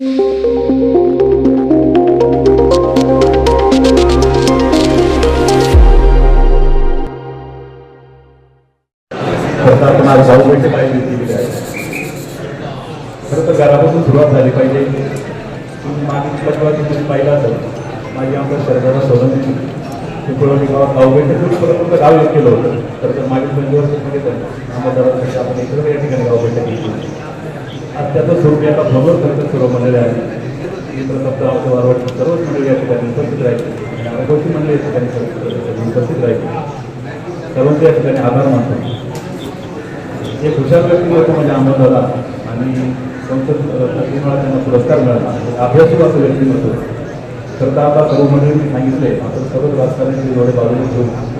खरं तर आपण पाहिजे दिलेली आहे खरं तर घरापासून सुरुवात झाली पाहिजे. तुम्ही मागील पटवाची तुम्ही पाहिलं असेल माझी आमच्या शरीराला सोडून पिंपळवाडी गावात गाव भाऊ भेटे पूर्वीपर्यंत गाव एक केलं होतं. तर मागील पंच वर्षामध्ये तर आम्हाला आपण इकडे या ठिकाणी गाव भेटले त्याचं स्वरूप एका भगवत खर्च सर्व मंडळी आहे. मित्रसप्ताह सर्वच मंडळी या ठिकाणी उपस्थित राहील. नागरिक मंडळी या ठिकाणी उपस्थित राहील. सर्वांचे या ठिकाणी आभार मानतो. हे हुशार व्यक्ती होतो म्हणजे अहमद दादा आणि संसद प्रतिनिधीला त्यांना पुरस्कार मिळाला. अभ्यासू असं व्यक्तिमत्व. तर तर आता सर्व मंडळींनी सांगितले आपण सर्वच राजकारणाचे जोडे बाजूला ठेवून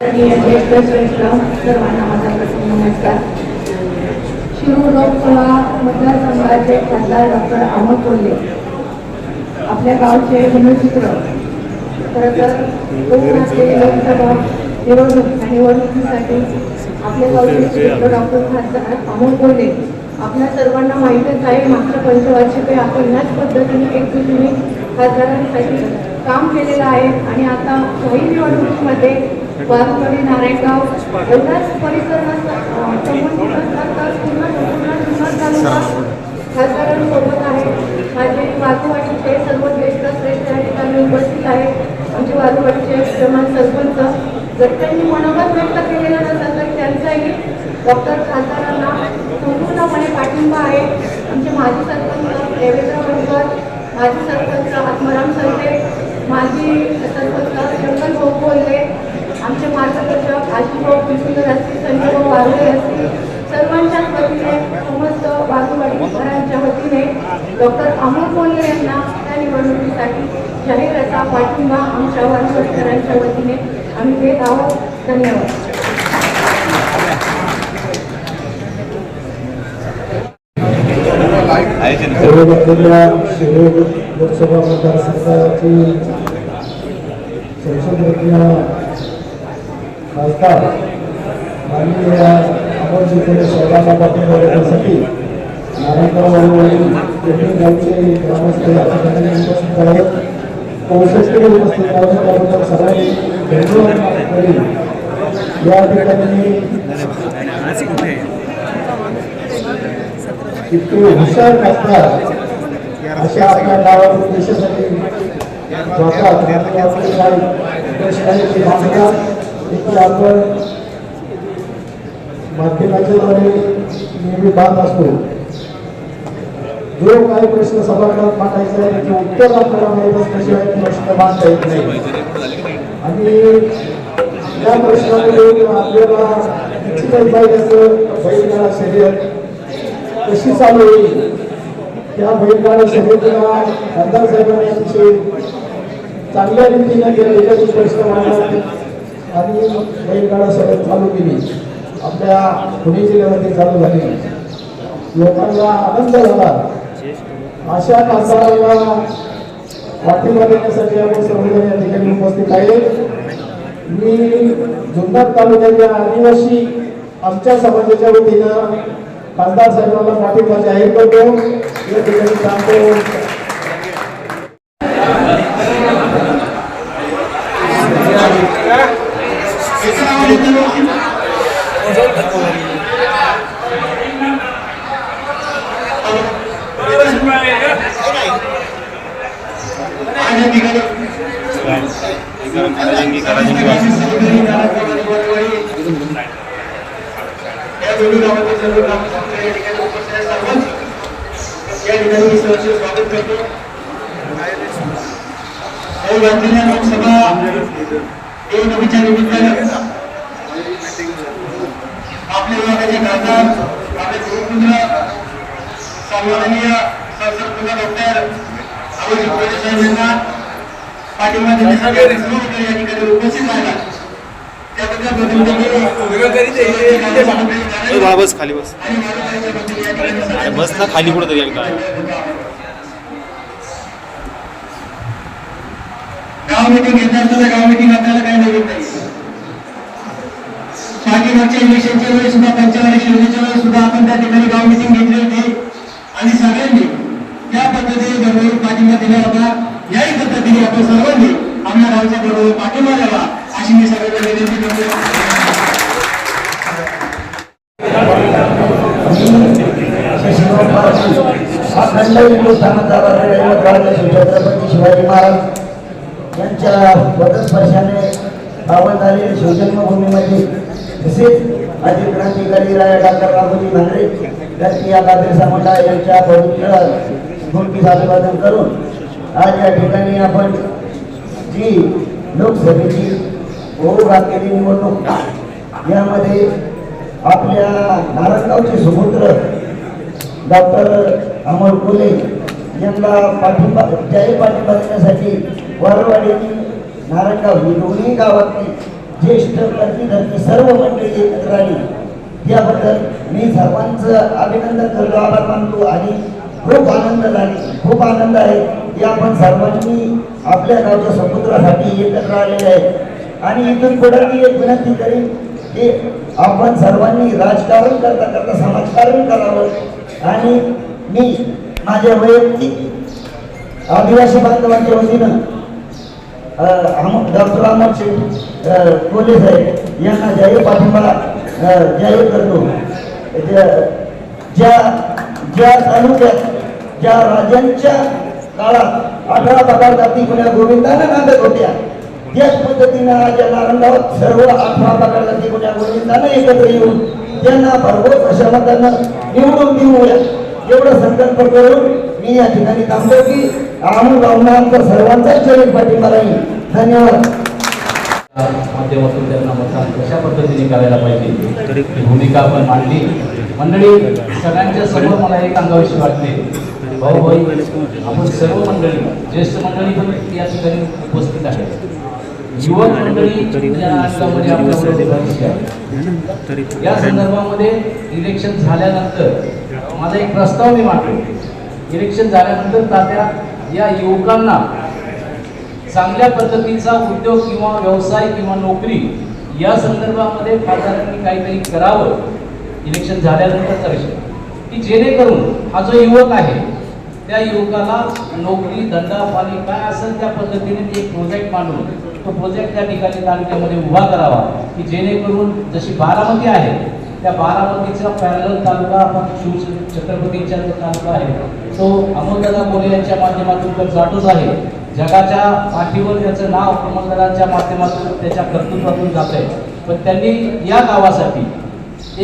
आणि श्रेष्ठ सर्वांना माझा प्रथम नमस्कार. शिरूर लोकसभा मतदारसंघाचे खासदार डॉक्टर अमोल कोल्हे. आपल्या गावचे मनोचित्र. खरं तर कोकणातले लोकसभा निवडणूक निवडणुकीसाठी आपल्या गावचे चित्र डॉक्टर खासदार अमोल कोल्हे. आपल्या सर्वांना माहीतच आहे मागच्या पंचवार्षिके आपण ह्याच पद्धतीने एक एकजुटीने खासदारांसाठी काम केलेलं आहे. आणि आता काही निवडणुकीमध्ये वाघवाडी नारायणगाव एवढाच परिसर खासदारांसोबत आहे. माझे वाघवाडीचे सर्व ज्येष्ठ श्रेष्ठ या ठिकाणी उपस्थित आहे. आमचे वाघवाडीचे श्रमान सरपंच. जर त्यांनी मनोगत व्यक्त केलेला नसेल तर त्यांचाही डॉक्टर खासदारांना संपूर्णपणे पाठिंबा आहे. आमचे माजी सरपंच देवेंद्र बनकर माजी सरपंच आत्माराम सरते डॉक्टर अमोल कोल्हे यांना त्या निवडणुकीसाठी जाहीर असा पाठिंबा आमच्या बाजूवाडीकरांच्या वतीने आम्ही देत आहोत. धन्यवाद. लोकसभा मतदारसंघाची संसदरत्न खासदार माननीय अमोलजी कोल्हे साहेबांना पाठिंबा देण्यासाठी नारायणगाव वाडीवरील येथील गावचे ग्रामस्थ या ठिकाणी उपस्थित आहेत चौसष्ट उपस्थित आहेत त्याबद्दल सगळ्यांनी धन्यवाद करीन या ठिकाणी इतके हुशार खासदार अशा आपल्या गावातून देशासाठी जातात आणि आपले काही प्रश्न आहेत ते मांडतात ते आपण माध्यमाच्या द्वारे नेहमी पाहत असतो. जो काही प्रश्न सभागृहात मांडायचा आहे त्याचे उत्तर आपल्याला माहीत असल्याशिवाय प्रश्न मांडता येत नाही. आणि त्या प्रश्नामध्ये आपल्याला निश्चितच पाहिजे असं बैलगाडा शर्यत. कशी चालू होईल? त्या बैलगाडा शर्यतीला खासदार साहेबांनी अतिशय चांगल्या रीतीने केलेले प्रश्न मांडला आणि बैलगाडा शर्यत चालू केली. आपल्या पुणे जिल्ह्यामध्ये चालू झाली. लोकांना आनंद झाला. अशा खासदारांना पाठिंबा देण्यासाठी आपण सर्वजण या ठिकाणी उपस्थित आहे. मी जुन्नर तालुक्यातल्या आदिवासी आमच्या समाजाच्या वतीनं खासदार साहेबांना पाठिंबा जाहीर करतो. या ठिकाणी सांगतो या दोन्ही गावातील सर्व ग्रामस्थ या ठिकाणी उपस्थित आहेत सर्वच या ठिकाणी मी सहर्ष स्वागत करतो लोकसभा निवडणुकीच्या निमित्तानं आपल्या विभागाचे खासदार आपले गुरुपुत्र सन्माननीय पुन्हा डॉक्टर अभिजित साहेब यांना पाठिंबा या ठिकाणी उपस्थित राहिला त्याबद्दल बस खाली बस. बस ना खाली कुठं तरी एकदा गाव मीटिंग घेतलं असतं तर गाव मीटिंग आपल्याला काही नवीन नाही. पाठीमागच्या इलेक्शनच्या वेळेस सुद्धा पंचवार्षिक योजनेच्या वेळेस सुद्धा आपण त्या ठिकाणी गाव मीटिंग घेतली होती आणि सगळ्यांनी त्या पद्धतीने दररोज पाठिंबा दिला होता याही पद्धतीने आपण सर्वांनी आमच्या गावच्या बरोबर पाठिंबा द्यावा अशी मी सगळ्यांना विनंती करतो. शिवाजी महाराज यांच्या पदस्पर्शाने पावन झालेल्या शिवजन्मभूमीमध्ये तसेच क्रांतिकारी राय डॉक्टर रामोजी भांगरे यांनी या गांधी मंडळ यांच्या पवित्र स्मृतीस अभिवादन करून आज या ठिकाणी आपण जी लोकसभेची होऊ घातलेली निवडणूक यामध्ये आपल्या नारायणगावचे सुपुत्र डॉक्टर अमोल कोले यांना पाठिंबा जाहीर पाठिंबा देण्यासाठी वारवाडी नारायणगाव ही दोन्ही गावातली ज्येष्ठ धरती धरती सर्व मंडळी एकत्र आली. याबद्दल मी सर्वांचं अभिनंदन करतो आभार मानतो आणि खूप आनंद झाली. खूप आनंद आहे. की आपण सर्वांनी आपल्या गावच्या समुद्रासाठी एकत्र आलेले आहे आणि इथून पुढे मी एक विनंती करेन की आपण सर्वांनी राजकारण करता करता समाजकारण करावं. आणि मी माझ्या वैयक्तिक आदिवासी बांधवांच्या वतीनं डॉक्टर अहमद शेख अ, साहेब यांना जाहीर पाठिंबा जाहीर करतो. ज्या- ज्या ज्या तालुक्यात ज्या राजांच्या काळात अठरा पगार जाती कुण्या गोविंदानं नांदत होत्या त्याच पद्धतीनं आज या नारायणगावात सर्व अठरा पगार जाती कुण्या गोविंदानं एकत्र येऊन त्यांना भरघोस अशा मतानं निवडून देऊया. एवढं संकल्प करून मी या ठिकाणी थांबतो की आम्ही भावना आमचा सर्वांचाच जमीन पाठिंबा राहील. धन्यवाद. माध्यमातून त्यांना मतदान कशा पद्धतीने करायला पाहिजे? ही भूमिका आपण मांडली. मंडळी सगळ्यांच्या समोर मला एक अंगाविषयी वाटते. भाऊ भाई आपण सर्व मंडळी ज्येष्ठ मंडळी पण या ठिकाणी उपस्थित आहेत. युवक मंडळी या बरीचशी आहे. या संदर्भामध्ये इलेक्शन झाल्यानंतर माझा एक प्रस्ताव मी मांडतो इलेक्शन झाल्यानंतर तात्या या युवकांना चांगल्या पद्धतीचा उद्योग किंवा व्यवसाय किंवा नोकरी या संदर्भामध्ये खासदारांनी काहीतरी करावं इलेक्शन झाल्यानंतर की जेणेकरून हा जो युवक आहे त्या युवकाला नोकरी धंदा पाणी काय असेल त्या पद्धतीने एक प्रोजेक्ट मांडून तो प्रोजेक्ट त्या ठिकाणी तालुक्यामध्ये उभा करावा. की जेणेकरून जशी बारामती आहे त्या बारामतीचा पॅरल तालुका आपण शिव छत्रपतींचा जो तालुका आहे तो अमोलदादा कोले यांच्या माध्यमातून तर जातोच आहे. जगाच्या पाठीवर त्याचं नाव अमोलदादांच्या माध्यमातून त्याच्या कर्तृत्वातून जात आहे पण त्यांनी या गावासाठी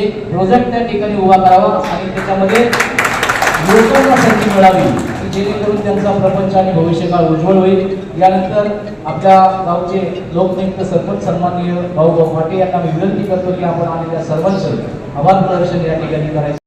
एक प्रोजेक्ट त्या ठिकाणी उभा करावा आणि त्याच्यामध्ये लोकांना संधी मिळावी की जेणेकरून त्यांचा प्रपंच आणि भविष्यकाळ उज्ज्वल होईल. यानंतर आपल्या गावचे लोकनियुक्त सरपंच सन्माननीय भाऊ भाऊ फाटे यांना विनंती करतो की आपण आलेल्या सर्वांचं आभार प्रदर्शन या ठिकाणी करायचं.